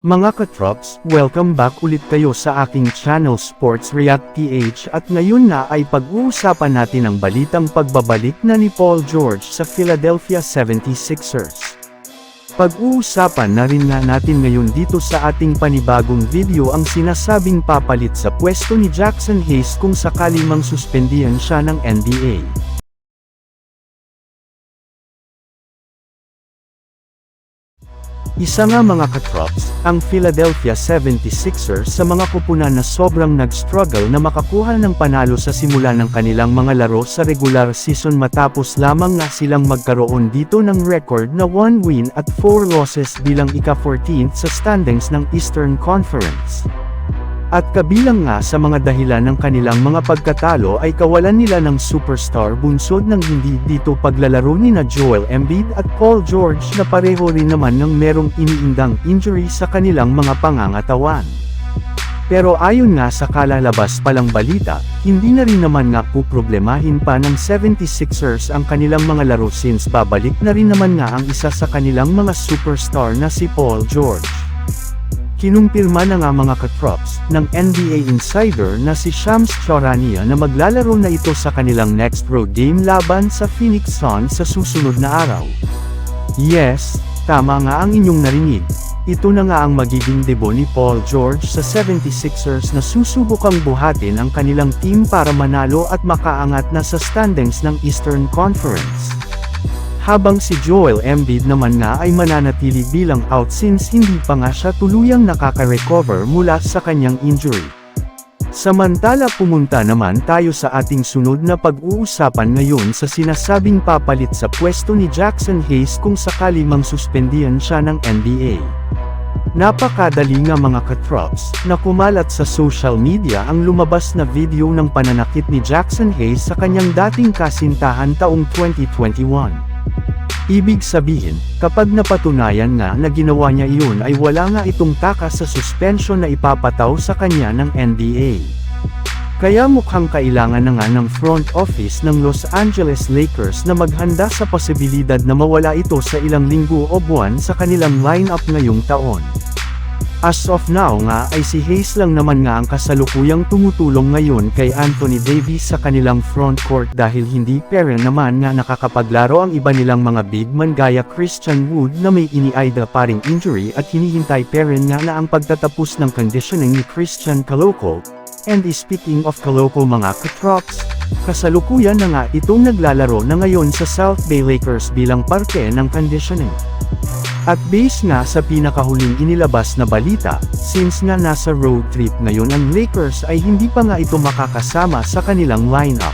Mga katrops, welcome back ulit kayo sa aking channel Sports React PH at ngayon na ay pag-uusapan natin ang balitang pagbabalik na ni Paul George sa Philadelphia 76ers. Pag-uusapan na rin nga natin ngayon dito sa ating panibagong video ang sinasabing papalit sa pwesto ni Jackson Hayes kung sakali mang suspendihan siya ng NBA. Isa nga mga katrops, ang Philadelphia 76ers sa mga kupunan na sobrang nag-struggle na makakuha ng panalo sa simula ng kanilang mga laro sa regular season matapos lamang nga silang magkaroon dito ng record na 1 win at 4 losses bilang ika-14th sa standings ng Eastern Conference. At kabilang nga sa mga dahilan ng kanilang mga pagkatalo ay kawalan nila ng superstar bunsod ng hindi dito paglalaro ni na Joel Embiid at Paul George na pareho rin naman ng merong iniindang injury sa kanilang mga pangangatawan. Pero ayon nga sa kalalabas palang balita, hindi na rin naman nga puproblemahin pa ng 76ers ang kanilang mga laro since babalik na rin naman nga ang isa sa kanilang mga superstar na si Paul George. Kinumpirma na nga mga katrops ng NBA insider na si Shams Charania na maglalaro na ito sa kanilang next road game laban sa Phoenix Suns sa susunod na araw. Yes, tama nga ang inyong narinig. Ito na nga ang magiging debo ni Paul George sa 76ers na susubukang buhatin ang kanilang team para manalo at makaangat na sa standings ng Eastern Conference. Habang si Joel Embiid naman nga ay mananatili bilang out since hindi pa nga siya tuluyang nakaka-recover mula sa kanyang injury. Samantala pumunta naman tayo sa ating sunod na pag-uusapan ngayon sa sinasabing papalit sa pwesto ni Jackson Hayes kung sakali mang suspendihan siya ng NBA. Napakadali nga mga katrops, na kumalat sa social media ang lumabas na video ng pananakit ni Jackson Hayes sa kanyang dating kasintahan taong 2021. Ibig sabihin, kapag napatunayan nga na ginawa niya iyon ay wala nga itong takas sa suspension na ipapataw sa kanya ng NBA. Kaya mukhang kailangan na nga ng front office ng Los Angeles Lakers na maghanda sa posibilidad na mawala ito sa ilang linggo o buwan sa kanilang lineup ngayong taon. As of now nga ay si Hayes lang naman nga ang kasalukuyang tumutulong ngayon kay Anthony Davis sa kanilang front court dahil hindi pera naman nga nakakapaglaro ang iba nilang mga big man gaya Christian Wood na may iniaida paring injury at hinihintay peren nga na ang pagtatapos ng conditioning ni Christian Caloco. And speaking of Caloco mga katrops, kasalukuyan na nga itong naglalaro na ngayon sa South Bay Lakers bilang parte ng conditioning. At base nga sa pinakahuling inilabas na balita, since nga nasa road trip ngayon ang Lakers ay hindi pa nga ito makakasama sa kanilang lineup.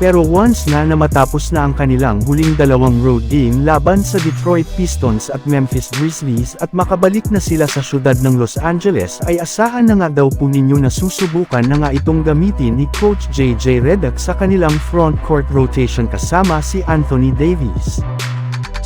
Pero once na na matapos na ang kanilang huling dalawang road game laban sa Detroit Pistons at Memphis Grizzlies at makabalik na sila sa syudad ng Los Angeles ay asahan na nga daw po ninyo na susubukan na nga itong gamitin ni Coach JJ Redick sa kanilang front court rotation kasama si Anthony Davis.